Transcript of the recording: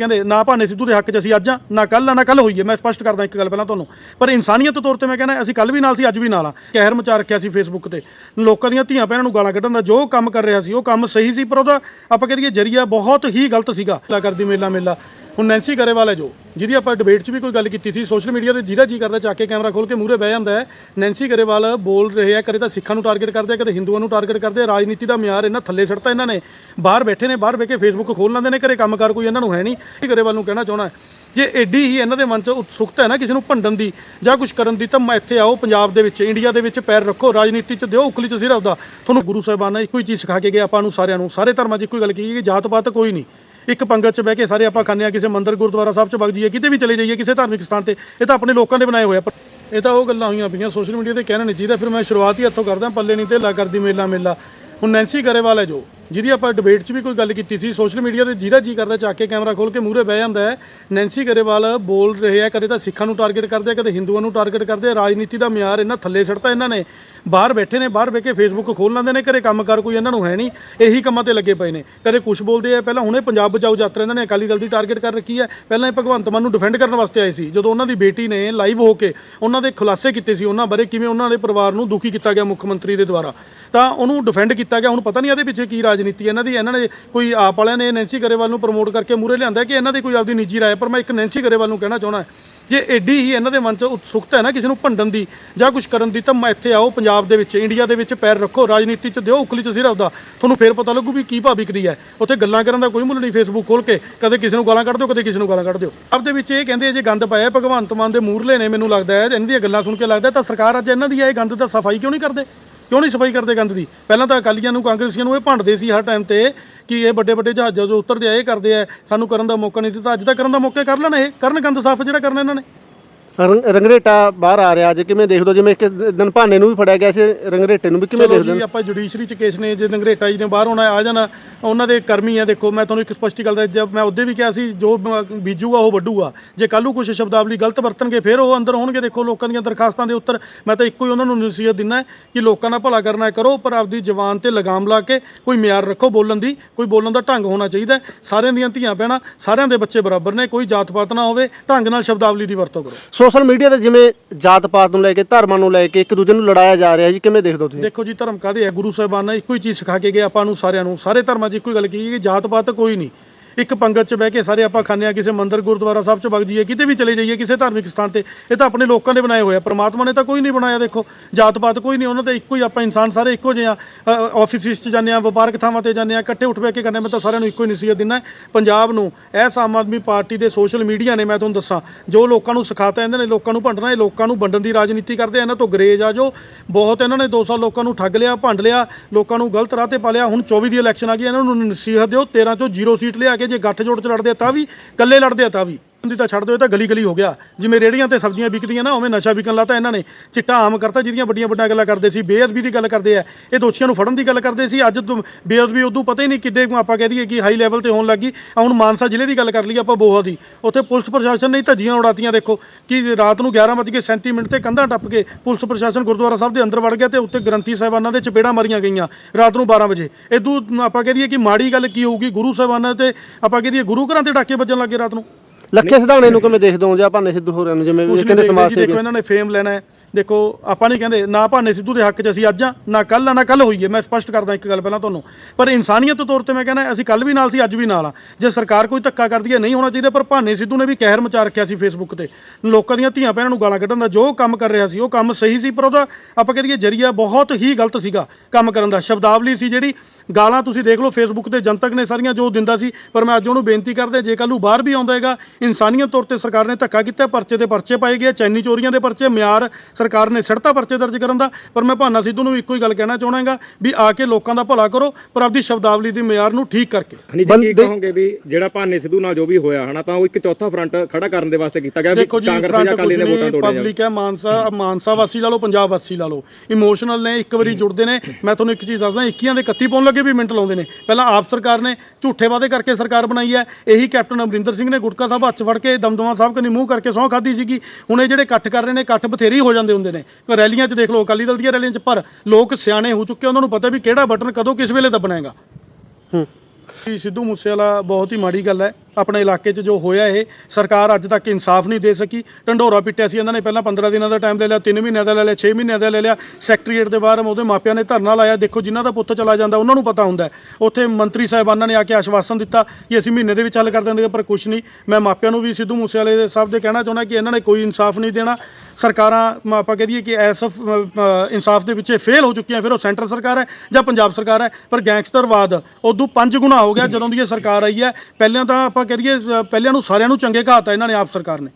ਕਹਿੰਦੇ, ਨਾ ਭਾਨੇ ਸਿੱਧੂ ਦੇ ਹੱਕ 'ਚ ਅਸੀਂ ਅੱਜ ਆ, ਨਾ ਕੱਲ ਆ, ਨਾ ਕੱਲ ਹੋਈ ਹੈ। ਮੈਂ ਸਪਸ਼ਟ ਕਰਦਾ ਇੱਕ ਗੱਲ ਪਹਿਲਾਂ ਤੁਹਾਨੂੰ। ਪਰ ਇਨਸਾਨੀਅਤ ਤੌਰ ਤੇ ਮੈਂ ਕਹਿੰਦਾ, ਅਸੀਂ ਕੱਲ ਵੀ ਨਾਲ ਸੀ, ਅੱਜ ਵੀ ਨਾਲ ਆ। ਕਹਿਰ ਮਚਾ ਰੱਖਿਆ ਸੀ ਫੇਸਬੁੱਕ ਤੇ। ਲੋਕਾਂ ਦੀਆਂ ਧੀਆਂ ਭੈਣਾਂ ਨੂੰ ਗਾਲਾਂ ਕੱਢਣ ਦਾ ਜੋ ਕੰਮ ਕਰ ਰਿਹਾ ਸੀ, ਉਹ ਕੰਮ ਸਹੀ ਸੀ, ਪਰ ਉਹਦਾ ਆਪਾਂ ਕਹਦੇ ਜਰੀਆ ਬਹੁਤ ਹੀ ਗਲਤ ਸੀਗਾ। ਕਰਦੀ ਮੇਲਾ ਮੇਲਾ। ਹੁਣ ਨੈਂਸੀ ਗਰੇਵਾਲ ਹੈ ਜੋ, ਜਿਹਦੀ ਆਪਾਂ ਡਿਬੇਟ 'ਚ ਵੀ ਕੋਈ ਗੱਲ ਕੀਤੀ ਸੀ ਸੋਸ਼ਲ ਮੀਡੀਆ ਤੇ ਜਿਹਦਾ ਜੀ ਕਰਦਾ ਚੱਕ ਕੇ ਕੈਮਰਾ ਖੋਲ ਕੇ ਮੂਹਰੇ ਬਹਿ ਜਾਂਦਾ ਹੈ ਨੈਂਸੀ ਗਰੇਵਾਲ ਬੋਲ ਰਹੇ ਆ ਕਦੇ ਤਾਂ ਸਿੱਖਾਂ ਨੂੰ ਟਾਰਗੇਟ ਕਰਦੇ ਆ, ਕਦੇ ਹਿੰਦੂਆਂ ਨੂੰ ਟਾਰਗੇਟ ਕਰਦੇ ਆ, ਰਾਜਨੀਤੀ ਦਾ ਮਿਆਰ ਇਹਨਾਂ ਥੱਲੇ ਸੜਤਾ ਇਹਨਾਂ ਨੇ, ਬਾਹਰ ਬੈਠੇ ਨੇ, ਬਾਹਰ ਬਹਿ ਕੇ ਫੇਸਬੁੱਕ ਖੋਲ ਲੈਂਦੇ ਨੇ, ਘਰੇ ਕੰਮਕਾਰ ਕੋਈ ਇਹਨਾਂ ਨੂੰ ਹੈ ਨਹੀਂ। ਨੈਂਸੀ ਗਰੇਵਾਲ ਨੂੰ ਕਹਿਣਾ ਚਾਹਣਾ ਜੇ ਐਡੀ ਹੀ ਇਹਨਾਂ ਦੇ ਮਨ 'ਚ ਉਤਸੁਕਤਾ ਹੈ ਨਾ ਕਿਸੇ ਨੂੰ ਭੰਡਣ ਦੀ, ਜਾਂ ਕੁਝ ਕਰਨ ਦੀ, ਤਾਂ ਮੈਂ ਇੱਥੇ ਆਓ, ਪੰਜਾਬ ਦੇ ਵਿੱਚ ਇੰਡੀਆ ਦੇ ਵਿੱਚ ਪੈਰ ਰੱਖੋ, ਰਾਜਨੀਤੀ 'ਚ ਦਿਓ ਉਖਲੀ 'ਚ ਸਿਰ ਆਪਦਾ। ਤੁਹਾਨੂੰ ਗੁਰੂ ਸਾਹਿਬਾਨ ਨੇ ਇੱਕੋ ਹੀ ਚੀਜ਼ ਸਿਖਾ ਕੇ ਗਏ ਆਪਾਂ ਨੂੰ ਸਾਰਿਆਂ ਨੂੰ, ਸਾਰੇ ਧਰਮਾਂ 'ਚ ਇੱਕੋ ਹੀ ਗੱਲ ਕੀਤੀ ਕਿ ਜਾਤ ਪਾਤ ਕੋਈ ਨਹੀਂ। ਇੱਕ ਪੰਗਤ 'ਚ ਬਹਿ ਕੇ ਸਾਰੇ ਆਪਾਂ ਖਾਂਦੇ ਹਾਂ, ਕਿਸੇ ਮੰਦਿਰ ਗੁਰਦੁਆਰਾ ਸਾਹਿਬ 'ਚ ਵਗ ਜਾਈਏ, ਕਿਤੇ ਵੀ ਚਲੇ ਜਾਈਏ, ਕਿਸੇ ਧਾਰਮਿਕ ਸਥਾਨ ਤੇ, ਇਹ ਤਾਂ ਆਪਣੇ ਲੋਕਾਂ ਦੇ ਬਣਾਏ ਹੋਏ ਆ। ਇਹ ਤਾਂ ਉਹ ਗੱਲਾਂ ਹੋਈਆਂ ਪਈਆਂ ਸੋਸ਼ਲ ਮੀਡੀਆ ਤੇ ਕਹਿਣਾ ਨਹੀਂ ਚਾਹੀਦਾ, ਫਿਰ ਮੈਂ ਸ਼ੁਰੂਆਤ ਹੀ ਇੱਥੋਂ ਕਰਦਾ, ਪੱਲੇ ਨਹੀਂ ਤੇ ਲਾ ਕਰਦੀ ਮੇਲਾ ਮੇਲਾ। ਹੁਣ ਨੈਂਸੀ ਗਰੇਵਾਲ ਹੈ ਜੋ ਜਿਹਦੀ ਆਪਾਂ ਡਿਬੇਟ 'ਚ ਵੀ ਕੋਈ ਗੱਲ ਕੀਤੀ ਸੀ ਸੋਸ਼ਲ ਮੀਡੀਆ ਤੇ ਜਿਹਦਾ ਜੀ ਕਰਦਾ ਚੱਕ ਕੇ ਕੈਮਰਾ ਖੋਲ ਕੇ ਮੂਹਰੇ ਬਹਿ ਜਾਂਦਾ ਹੈ। ਨੈਂਸੀ ਗਰੇਵਾਲ ਬੋਲ ਰਹੇ ਆ ਕਦੇ ਤਾਂ ਸਿੱਖਾਂ ਨੂੰ ਟਾਰਗੇਟ ਕਰਦੇ ਆ, ਕਦੇ ਹਿੰਦੂਆਂ ਨੂੰ ਟਾਰਗੇਟ ਕਰਦੇ ਆ। ਰਾਜਨੀਤੀ ਦਾ ਮਿਆਰ ਇਹਨਾਂ ਥੱਲੇ ਸੜਤਾ ਇਹਨਾਂ ਨੇ। ਬਾਹਰ ਬੈਠੇ ਨੇ, ਬਾਹਰ ਬਹਿ ਕੇ ਫੇਸਬੁੱਕ ਖੋਲ ਲੈਂਦੇ ਨੇ, ਘਰੇ ਕੰਮਕਾਰ ਕੋਈ ਇਹਨਾਂ ਨੂੰ ਹੈ ਨਹੀਂ। ਇਹੀ ਕੰਮਾਂ ਤੇ ਲੱਗੇ ਪਏ ਨੇ। ਕਦੇ ਕੁਝ ਬੋਲਦੇ ਆ, ਪਹਿਲਾਂ ਹੁਣੇ ਪੰਜਾਬ ਬਚਾਓ ਯਾਤਰਾ ਇਹਨਾਂ ਨੇ ਅਕਾਲੀ ਦਲ ਦੀ ਟਾਰਗੇਟ ਕਰ ਰੱਖੀ ਹੈ। ਪਹਿਲਾਂ ਇਹ ਭਗਵੰਤ ਮਾਨ ਨੂੰ ਡਿਫੈਂਡ ਕਰਨ ਵਾਸਤੇ ਆਏ ਸੀ। ਜਦੋਂ ਉਹਨਾਂ ਦੀ ਬੇਟੀ ਨੇ ਲਾਈਵ ਹੋ ਕੇ ਉਹਨਾਂ ਦੇ ਖੁਲਾਸੇ ਕੀਤੇ ਸੀ ਉਹਨਾਂ ਬਾਰੇ, ਕਿਵੇਂ ਉਹਨਾਂ ਦੇ ਪਰਿਵਾਰ ਨੂੰ ਦੁਖੀ ਕੀਤਾ ਗਿਆ ਮੁੱਖ ਮੰਤਰੀ ਦੇ ਦੁਆਰਾ। ਤਾਂ ਉਹਨੂੰ ਡਿਫੈਂਡ ਕੀਤਾ ਗਿਆ, ਹੁਣ ਪਤਾ ਨਹੀਂ ਇਹਦੇ ਪਿੱਛੇ ਕੀ ਰਾਜਨੀਤੀ ਇਹਨਾਂ ਦੀ, ਇਹਨਾਂ ਨੇ ਕੋਈ ਆਪ ਵਾਲਿਆਂ ਨੇ ਨੈਂਸੀ ਗਰੇਵਾਲ ਨੂੰ ਪ੍ਰਮੋਟ ਕਰਕੇ ਮੂਰੇ ਲਿਆਂਦਾ ਕਿ ਇਹਨਾਂ ਦੀ ਕੋਈ ਆਪਦੀ ਨਿੱਜੀ ਰਾਏ ਪਰ ਮੈਂ ਇੱਕ ਨੈਂਸੀ ਗਰੇਵਾਲ ਨੂੰ ਕਹਿਣਾ ਚਾਹਣਾ ਜੇ ਐਡੀ ਹੀ ਇਹਨਾਂ ਦੇ ਮਨ 'ਚ ਉਤਸੁਕਤਾ ਹੈ ਨਾ ਕਿਸੇ ਨੂੰ ਭੰਡਣ ਦੀ ਜਾਂ ਕੁਝ ਕਰਨ ਦੀ, ਤਾਂ ਮੈਂ ਇੱਥੇ ਆਓ ਪੰਜਾਬ ਦੇ ਵਿੱਚ, ਇੰਡੀਆ ਦੇ ਵਿੱਚ ਪੈਰ ਰੱਖੋ, ਰਾਜਨੀਤੀ 'ਚ ਦਿਓ, ਉਖਲੀ 'ਚ ਸਿਰ ਆਪਦਾ। ਤੁਹਾਨੂੰ ਫੇਰ ਪਤਾ ਲੱਗੂ ਵੀ ਕੀ ਭਾਅ ਵਿਕਦੀ ਹੈ। ਉੱਥੇ ਗੱਲਾਂ ਕਰਨ ਦਾ ਕੋਈ ਮੁੱਲ ਨਹੀਂ ਫੇਸਬੁੱਕ ਖੋਲ ਕੇ, ਕਦੇ ਕਿਸੇ ਨੂੰ ਗਾਲਾਂ ਕੱਢ ਦਿਓ, ਕਦੇ ਕਿਸੇ ਨੂੰ ਗਾਲਾਂ ਕੱਢ ਦਿਓ। ਆਪ ਦੇ ਵਿੱਚ ਇਹ ਕਹਿੰਦੇ ਜੇ ਗੰਦ ਪਾਇਆ, ਭਗਵੰਤ ਮਾਨ ਦੇ ਮੂਰਲੇ ਨੇ, ਮੈਨੂੰ ਲੱਗਦਾ ਹੈ, ਇਹਨਾਂ ਦੀਆਂ ਗੱਲਾਂ ਸੁਣ ਕੇ ਲੱਗਦਾ ਤਾਂ ਸਰਕਾਰ ਅੱਜ ਇਹਨਾਂ ਦੀ ਇਹ ਗੰਦ ਦਾ ਸਫ਼ਾਈ ਕਿਉਂ ਨਹੀਂ ਕਰਦੇ? ਕਿਉਂ ਨਹੀਂ ਸਫ਼ਾਈ ਕਰਦੇ ਗੰਦ ਦੀ? ਪਹਿਲਾਂ ਤਾਂ ਅਕਾਲੀਆਂ ਨੂੰ, ਕਾਂਗਰਸੀਆਂ ਨੂੰ ਇਹ ਭੰਡਦੇ ਸੀ ਹਰ ਟਾਈਮ ਤੇ ਕਿ ਇਹ ਵੱਡੇ ਵੱਡੇ ਜਹਾਜ਼ਾਂ 'ਚੋਂ ਉਤਰਦੇ ਆ, ਇਹ ਕਰਦੇ ਆ। ਸਾਨੂੰ ਕਰਨ ਦਾ ਮੌਕਾ ਨਹੀਂ ਦਿੱਤਾ। ਅੱਜ ਤਾਂ ਕਰਨ ਦਾ ਮੌਕਾ ਕਰ ਲੈਣ ਇਹ। ਕਰਨ ਗੰਦ ਸਾਫ਼ ਜਿਹੜਾ ਕਰਨਾ ਇਹਨਾਂ ਨੇ। ਰੰਗ- ਰੰਗਰੇਟਾ ਬਾਹਰ ਆ ਰਿਹਾ ਅੱਜ ਕਿਵੇਂ ਦੇਖਦੇ ਹੋ? ਜਿਵੇਂ ਇੱਕ ਦਿਨ ਭਾਨੇ ਨੂੰ ਵੀ ਫੜਿਆ ਗਿਆ ਸੀ ਰੰਗਰੇਟੇ ਨੂੰ ਵੀ ਕਿਵੇਂ ਚਲੋ ਦੇਖਦੇ ਜੀ ਹੋ? ਆਪਾਂ ਜੁਡੀਸ਼ਰੀ ਚ ਕੇਸ ਨੇ ਜੇ ਨੰਗਰੇਟਾ ਜੀ ਨੇ ਬਾਹਰ ਆਉਣਾ ਆ ਜਾਣਾ ਉਹਨਾਂ ਦੇ ਕਰਮੀ ਆ ਦੇਖੋ ਮੈਂ ਤੁਹਾਨੂੰ ਇੱਕ ਸਪਸ਼ਟੀ ਗੱਲ ਦਾ ਜਦ ਮੈਂ ਉਹਦੇ ਵੀ ਕਿਹਾ ਸੀ ਜੋ ਬ- ਬੀਜੂਗਾ ਉਹ ਵੱਢੂਗਾ। ਜੇ ਕੱਲ੍ਹ ਨੂੰ ਕੁਝ ਸ਼ਬਦਾਵਲੀ ਗਲਤ ਵਰਤਣਗੇ ਫਿਰ ਉਹ ਅੰਦਰ ਹੋਣਗੇ ਦੇਖੋ ਲੋਕਾਂ ਦੀਆਂ ਦਰਖਾਸਤਾਂ ਦੇ ਉੱਤਰ। ਮੈਂ ਤਾਂ ਇੱਕੋ ਹੀ ਉਹਨਾਂ ਨੂੰ ਨਸੀਹਤ ਦਿੰਦਾ ਕਿ ਲੋਕਾਂ ਦਾ ਭਲਾ ਕਰਨਾ ਹੈ ਕਰੋ ਪਰ ਆਪਦੀ ਜ਼ੁਬਾਨ ਤੇ ਲਗਾਮ ਲਾ ਕੇ ਕੋਈ ਮਿਆਰ ਰੱਖੋ ਬੋਲਣ ਦੀ ਕੋਈ ਬੋਲਣ ਦਾ ਢੰਗ ਹੋਣਾ ਚਾਹੀਦਾ ਹੈ। ਸਾਰਿਆਂ ਦੀਆਂ ਧੀਆਂ ਭੈਣਾਂ ਸਾਰਿਆਂ ਦੇ ਬੱਚੇ ਬਰਾਬਰ ਨੇ ਕੋਈ ਜਾਤ ਪਾਤ ਨਾ ਹੋਵੇ ਢੰਗ ਨਾਲ ਸ਼ਬਦਾਵਲੀ ਦੀ ਵਰਤੋਂ ਕਰੋ। ਸੋਸ਼ਲ ਮੀਡੀਆ ਤੇ ਜਿਵੇਂ ਜਾਤ ਪਾਤ ਨੂੰ ਲੈ ਕੇ, ਧਰਮਾਂ ਨੂੰ ਲੈ ਕੇ ਇੱਕ ਦੂਜੇ ਨੂੰ ਲੜਾਇਆ ਜਾ ਰਿਹਾ ਜੀ, ਕਿਵੇਂ ਦੇਖਦੇ ਹੋ ਤੁਸੀਂ? ਦੇਖੋ ਜੀ, ਧਰਮ ਕਾਦੇ ਹੈ ਗੁਰੂ ਸਾਹਿਬਾਨ ਨੇ ਇੱਕੋ ਹੀ ਚੀਜ਼ ਸਿਖਾ ਕੇ ਗਏ ਆਪਾਂ ਨੂੰ ਸਾਰਿਆਂ ਨੂੰ। ਸਾਰੇ ਧਰਮਾਂ 'ਚ ਇੱਕੋ ਹੀ ਗੱਲ ਕੀਤੀ ਕਿ ਜਾਤ ਪਾਤ ਕੋਈ ਨਹੀਂ। ਇੱਕ ਪੰਗਤ 'ਚ ਬਹਿ ਕੇ ਸਾਰੇ ਆਪਾਂ ਖਾਂਦੇ ਹਾਂ, ਕਿਸੇ ਮੰਦਿਰ ਗੁਰਦੁਆਰਾ ਸਾਹਿਬ 'ਚ ਵਗ ਜਾਈਏ, ਕਿਤੇ ਵੀ ਚਲੇ ਜਾਈਏ, ਕਿਸੇ ਧਾਰਮਿਕ ਸਥਾਨ ਤੇ, ਇਹ ਤਾਂ ਆਪਣੇ ਲੋਕਾਂ ਦੇ ਬਣਾਏ ਹੋਏ ਆ। ਪ੍ਰਮਾਤਮਾ ਨੇ ਤਾਂ ਕੋਈ ਨਹੀਂ ਬਣਾਇਆ, ਦੇਖੋ ਜਾਤ ਪਾਤ ਕੋਈ ਨਹੀਂ, ਉਹਨਾਂ ਤੇ ਇੱਕੋ ਹੀ ਆਪਾਂ ਇਨਸਾਨ ਸਾਰੇ ਇੱਕੋ ਜਿਹੇ ਆ। ਆਫਿਸਿਸ 'ਚ ਜਾਂਦੇ ਆ ਵਪਾਰਕ ਥਾਵਾਂ ਤੇ ਜਾਂਦੇ ਆ ਇਕੱਠੇ ਉੱਠ ਬਹਿ ਕੇ ਕਰਨੇ ਮੈਂ ਤਾਂ ਸਾਰਿਆਂ ਨੂੰ ਇੱਕੋ ਹੀ ਨਸੀਹਤ ਦਿੰਦਾ। ਪੰਜਾਬ ਨੂੰ ਐਸ ਆਮ ਆਦਮੀ ਪਾਰਟੀ ਦੇ ਸੋਸ਼ਲ ਮੀਡੀਆ ਨੇ, ਮੈਂ ਤੁਹਾਨੂੰ ਦੱਸਾਂ, ਜੋ ਲੋਕਾਂ ਨੂੰ ਸਿਖਾਤਾ ਇਹਨਾਂ ਨੇ, ਲੋਕਾਂ ਨੂੰ ਭੰਡਣਾ, ਇਹ ਲੋਕਾਂ ਨੂੰ ਵੰਡਣ ਦੀ ਰਾਜਨੀਤੀ ਕਰਦੇ ਇਹਨਾਂ ਤੋਂ ਗਰੇਜ ਆ ਜੋ ਬਹੁਤ, ਇਹਨਾਂ ਨੇ 2 ਸਾਲ ਲੋਕਾਂ ਨੂੰ ਠੱਗ ਲਿਆ, ਭੰਡ ਲਿਆ, ਲੋਕਾਂ ਨੂੰ ਗਲਤ ਰਾਹ ਤੇ ਪਾ ਲਿਆ, ਹੁਣ 24 ਦੀ ਇਲੈਕਸ਼ਨ ਆ ਗਈ, ਇਹਨਾਂ ਨੂੰ ਨਸੀਹਤ ਦਿਓ 13 ਚੋਂ ਜ਼ੀਰੋ ਸੀਟ ਲਿਆ ਕੇ ਜੇ ਗੱਠ ਜੋੜ ਚ ਲੜਦੇ ਆ ਤਾਂ ਵੀ ਇਕੱਲੇ ਲੜਦੇ ਆ ਤਾਂ ਵੀ। ਦੀ ਤਾਂ ਛੱਡ ਦਿਓ, ਇਹ ਤਾਂ ਗਲੀ ਗਲੀ ਹੋ ਗਿਆ। ਜਿਵੇਂ ਰੇੜੀਆਂ ਤੇ ਸਬਜ਼ੀਆਂ ਵਿਕਦੀਆਂ ਨਾ, ਉਵੇਂ ਨਸ਼ਾ ਵਿਕਣ ਲਾਤਾ ਇਹਨਾਂ ਨੇ। ਚਿੱਟਾ ਆਮ ਕਰਤਾ, ਜਿਹਦੀਆਂ ਵੱਡੀਆਂ ਵੱਡੀਆਂ ਗੱਲਾਂ ਕਰਦੇ ਸੀ, ਬੇਅਦਬੀ ਦੀ ਗੱਲ ਕਰਦੇ ਆ। ਇਹ ਦੋਸ਼ੀਆਂ ਨੂੰ ਫੜਨ ਦੀ ਗੱਲ ਕਰਦੇ ਸੀ। ਅੱਜ ਤੋਂ ਬੇਅਦਬੀ, ਉਦੋਂ ਪਤਾ ਹੀ ਨਹੀਂ ਕਿੱਡੇ ਆਪਾਂ ਕਹਿ ਦਈਏ ਕਿ ਹਾਈ ਲੈਵਲ ਤੇ ਹੋਣ ਲੱਗੀ ਆਹ ਹੁਣ ਮਾਨਸਾ ਜ਼ਿਲ੍ਹੇ ਦੀ ਗੱਲ ਕਰ ਲਈ ਆਪਾਂ, ਬੋਹਾ ਦੀ। ਉੱਥੇ ਪੁਲਿਸ ਪ੍ਰਸ਼ਾਸਨ ਨੇ ਹੀ ਧੱਜੀਆਂ ਉਡਾਤੀਆਂ, ਦੇਖੋ। ਕਿ ਰਾਤ ਨੂੰ 11:37 ਮਿੰਟ ਤੇ ਕੰਧਾਂ ਟੱਪ ਕੇ ਪੁਲਿਸ ਪ੍ਰਸ਼ਾਸਨ ਗੁਰਦੁਆਰਾ ਸਾਹਿਬ ਦੇ ਅੰਦਰ ਵੜ ਗਿਆ ਤੇ ਉੱਤੇ ਗ੍ਰੰਥੀ ਸਾਹਿਬਾਨਾਂ ਦੇ ਚਪੇੜਾਂ ਮਾਰੀਆਂ ਗਈਆਂ ਰਾਤ ਨੂੰ 12 ਵਜੇ। ਇਦੋਂ ਆਪਾਂ ਕਹਿ ਦਈਏ ਕਿ ਮਾੜੀ ਗੱਲ ਕੀ ਹੋਊਗੀ? ਗੁਰੂ ਸਾਹਿਬਾਨਾਂ ਤੇ ਆਪਾਂ ਕਹਿ ਦਈਏ ਗੁਰੂ ਘਰਾਂ ਤੇ ਡਾਕੇ ਵੱਜਣ ਲੱਗੇ ਰਾਤ ਨੂੰ। ਲੱਖੇ ਸਿਧਾਣੇ ਨੂੰ ਕਿਵੇਂ ਦੇਖਦੇ ਹੋ ਜਾਂ ਭਾਨੇ ਸਿੱਧੂ ਹੋਰਾਂ ਨੂੰ ਜਿਵੇਂ ਵੀ ਨਹੀਂ ਕਹਿੰਦੇ ਦੇਖਦੇ ਸਮਾਜ ਜੀ ਸੇਵੀ ਦੇਖੋ ਇਹਨਾਂ ਨੇ ਫੇਮ ਲੈਣਾ ਹੈ। ਦੇਖੋ, ਆਪਾਂ ਨਹੀਂ ਕਹਿੰਦੇ, ਨਾ ਭਾਨੇ ਸਿੱਧੂ ਦੇ ਹੱਕ 'ਚ ਅਸੀਂ ਅੱਜ ਆ, ਨਾ ਕੱਲ ਆ, ਨਾ ਕੱਲ ਹੋਈਏ ਮੈਂ ਸਪਸ਼ਟ ਕਰਦਾ ਇੱਕ ਗੱਲ ਪਹਿਲਾਂ ਤੁਹਾਨੂੰ। ਪਰ ਇਨਸਾਨੀਅਤ ਤੌਰ ਤੇ ਮੈਂ ਕਹਿੰਦਾ, ਅਸੀਂ ਕੱਲ ਵੀ ਨਾਲ ਸੀ, ਅੱਜ ਵੀ ਨਾਲ ਆ। ਜੇ ਸਰਕਾਰ ਕੋਈ ਧੱਕਾ ਕਰਦੀ ਹੈ ਨਹੀਂ ਹੋਣਾ ਚਾਹੀਦਾ, ਪਰ ਭਾਨੇ ਸਿੱਧੂ ਨੇ ਵੀ ਕਹਿਰ ਮਚਾ ਰੱਖਿਆ ਸੀ ਫੇਸਬੁੱਕ ਤੇ। ਲੋਕਾਂ ਦੀਆਂ ਧੀਆਂ ਭੈਣਾਂ ਨੂੰ ਗਾਲਾਂ ਕੱਢਣ ਦਾ ਜੋ ਕੰਮ ਕਰ ਰਿਹਾ ਸੀ, ਉਹ ਕੰਮ ਸਹੀ ਸੀ, ਪਰ ਉਹਦਾ ਆਪਾਂ ਕਹਿ ਦਈਏ ਜਰੀਆ ਬਹੁਤ ਹੀ ਗਲਤ ਸੀਗਾ ਕੰਮ ਕਰਨ ਦਾ। ਸ਼ਬਦਾਵਲੀ ਸੀ ਜਿਹੜੀ, ਗਾਲਾਂ ਤੁਸੀਂ ਦੇਖ ਲਓ ਫੇਸਬੁੱਕ ਤੇ ਜਨਤਕ ਨੇ ਸਾਰੀਆਂ ਜੋ ਦਿੰਦਾ ਸੀ, ਪਰ ਮੈਂ ਅੱਜ ਉਹਨੂੰ ਬੇਨਤੀ ਕਰਦਾ, ਜੇ ਕੱਲ੍ਹ ਨੂੰ ਬਾਹਰ ਵੀ ਆਉਂਦਾ ਹੈਗਾ, ਇਨਸਾਨੀਅਤ ਤੌਰ ਤੇ ਸਰਕਾਰ ਨੇ ਧੱਕਾ ਕੀਤਾ, ਪਰਚੇ ਤੇ ਪਰਚੇ ਪਾਏ ਗਏ, ਚੈਨੀ ਚੋਰੀਆਂ ਦੇ ਪਰਚੇ, ਮਿਆਰ ਸਰਕਾਰ ਨੇ ਸਿੜਤਾ ਪਰਚੇ ਦਰਜ ਕਰਨ ਦਾ ਪਰ ਮੈਂ ਭਾਨਾ ਸਿੱਧੂ ਨੂੰ ਇੱਕੋ ਹੀ ਗੱਲ ਕਹਿਣਾ ਚਾਹਣਾਗਾ ਵੀ ਆ ਕੇ ਲੋਕਾਂ ਦਾ ਭਲਾ ਕਰੋ ਪਰ ਆਪਦੀ ਸ਼ਬਦਾਵਲੀ ਦੀ ਮਿਆਰ ਨੂੰ ਠੀਕ ਕਰਕੇ। ਹਨੀ ਜੀ ਕੀ ਬੰਦੇ- ਕਹੋਗੇ ਵੀ ਜਿਹੜਾ ਭਾਨੇ ਸਿੱਧੂ ਨਾਲ ਜੋ ਵੀ ਹੋਇਆ ਹਨਾ ਤਾਂ ਉਹ ਇੱਕ ਚੌਥਾ ਫਰੰਟ ਖੜਾ ਕਰਨ ਦੇ ਵਾਸਤੇ ਕੀਤਾ ਗਿਆ ਵੀ ਕਾਂਗਰਸ ਜਾਂ ਅਕਾਲੀ ਨੇ ਵੋਟਾਂ ਤੋੜੀਆਂ ਪਬਲਿਕ ਹੈ ਮਾਨਸਾ ਮਾਨਸਾ ਵਾਸੀ ਲਾ ਲਓ ਪੰਜਾਬ ਵਾਸੀ ਲਾ ਲਓ। ਇਮੋਸ਼ਨਲ ਨੇ ਇੱਕ ਵਾਰੀ ਜੁੜਦੇ ਨੇ। ਮੈਂ ਤੁਹਾਨੂੰ ਇੱਕ ਚੀਜ਼ ਦੱਸਦਾ 21 ਦੇ 31 ਪਾਉਣ ਲੱਗੇ ਵੀ ਮਿੰਟ ਲਾਉਂਦੇ ਨੇ। ਪਹਿਲਾਂ ਆਪ ਸਰਕਾਰ ਨੇ ਝੂਠੇ ਵਾਅਦੇ ਕਰਕੇ ਸਰਕਾਰ ਬਣਾਈ ਹੈ। ਇਹੀ ਕੈਪਟਨ ਅਮਰਿੰਦਰ ਸਿੰਘ ਨੇ ਗੁਟਕਾ ਸਾਹਿਬ ਹੱਥ ਫੜ ਕੇ ਦਮਦਮਾ ਸਾਹਿਬ ਕਨੀ ਮੂੰਹ ਕਰਕੇ ਸਹੁੰ ਖਾਧੀ ਸੀਗੀ। ਹੁਣ ਇਹ ਜਿਹੜੇ ਇਕੱਠ ਕਰ ਰਹੇ ਨੇ ਇਕੱਠ ਬਥੇਰੇ ਹੋ ਜਾਂਦੇ ਹੁੰਦੇ ਨੇ। ਰੈਲੀਆਂ 'ਚ ਦੇਖ ਲਓ, ਅਕਾਲੀ ਦਲ ਦੀਆਂ ਰੈਲੀਆਂ 'ਚ, ਪਰ ਲੋਕ ਸਿਆਣੇ ਹੋ ਚੁੱਕੇ ਉਹਨਾਂ ਨੂੰ ਪਤਾ ਵੀ ਕਿਹੜਾ ਬਟਨ ਕਦੋਂ ਕਿਸ ਵੇਲੇ ਦੱਬਣਾ ਹੈਗਾ। ਹੂੰ। ਜੀ, ਸਿੱਧੂ ਮੂਸੇਵਾਲਾ ਬਹੁਤ ਹੀ ਮਾੜੀ ਗੱਲ ਹੈ। ਆਪਣੇ ਇਲਾਕੇ 'ਚ ਜੋ ਹੋਇਆ ਇਹ, ਸਰਕਾਰ ਅੱਜ ਤੱਕ ਇਨਸਾਫ ਨਹੀਂ ਦੇ ਸਕੀ। ਢੰਡੋਰਾ ਪਿੱਟਿਆ ਸੀ, ਇਹਨਾਂ ਨੇ ਪਹਿਲਾਂ 15 ਦਿਨਾਂ ਦਾ ਟਾਈਮ ਲੈ ਲਿਆ 3 ਮਹੀਨਿਆਂ ਦਾ ਲੈ ਲਿਆ 6 ਮਹੀਨਿਆਂ ਦਾ ਲੈ ਲਿਆ। ਸੈਕਟਰੀਏਟ ਦੇ ਬਾਹਰ ਉਹਦੇ ਮਾਪਿਆਂ ਨੇ ਧਰਨਾ ਲਾਇਆ। ਦੇਖੋ, ਜਿਨ੍ਹਾਂ ਦਾ ਪੁੱਤ ਚਲਾ ਜਾਂਦਾ, ਉਹਨਾਂ ਨੂੰ ਪਤਾ ਹੁੰਦਾ ਉੱਥੇ ਮੰਤਰੀ ਸਾਹਿਬਾਨਾਂ ਨੇ ਆ ਕੇ ਆਸ਼ਵਾਸਨ ਦਿੱਤਾ ਕਿ ਅਸੀਂ ਮਹੀਨੇ ਦੇ ਵਿੱਚ ਹੱਲ ਕਰ ਦਿੰਦੇ ਪਰ ਕੁਝ ਨਹੀਂ। ਮੈਂ ਮਾਪਿਆਂ ਨੂੰ ਵੀ ਸਿੱਧੂ ਮੂਸੇਵਾਲੇ ਦੇ ਸਾਹਿਬ ਦੇ ਕਹਿਣਾ ਚਾਹੁੰਦਾ ਕਿ ਇਹਨਾਂ ਨੇ ਕੋਈ ਇਨਸਾਫ ਨਹੀਂ ਦੇਣਾ। ਸਰਕਾਰਾਂ, ਮ- ਆਪਾਂ ਕਹ ਦਈਏ ਕਿ ਐਸ ਇਨਸਾਫ ਦੇ ਵਿੱਚ ਫੇਲ ਹੋ ਚੁੱਕੀਆਂ, ਫਿਰ ਉਹ ਸੈਂਟਰ ਸਰਕਾਰ ਹੈ ਜਾਂ ਪੰਜਾਬ ਸਰਕਾਰ ਹੈ। ਪਰ ਗੈਂਗਸਟਰਵਾਦ ਉਦੋਂ ਪੰਜ ਗੁਣਾ ਹੋ ਗਿਆ, ਜਦੋਂ ਦੀ ਇਹ ਸਰਕਾਰ ਆਈ ਹੈ, ਪਹਿਲਾਂ ਤਾਂ ਆਪਾਂ ਕਹ ਦਈਏ ਸ- ਪਹਿਲਿਆਂ ਨੂੰ ਸਾਰਿਆਂ ਨੂੰ ਚੰਗੇ ਘਾਤਾ ਇਹਨਾਂ ਨੇ, ਆਪ ਸਰਕਾਰ ਨੇ।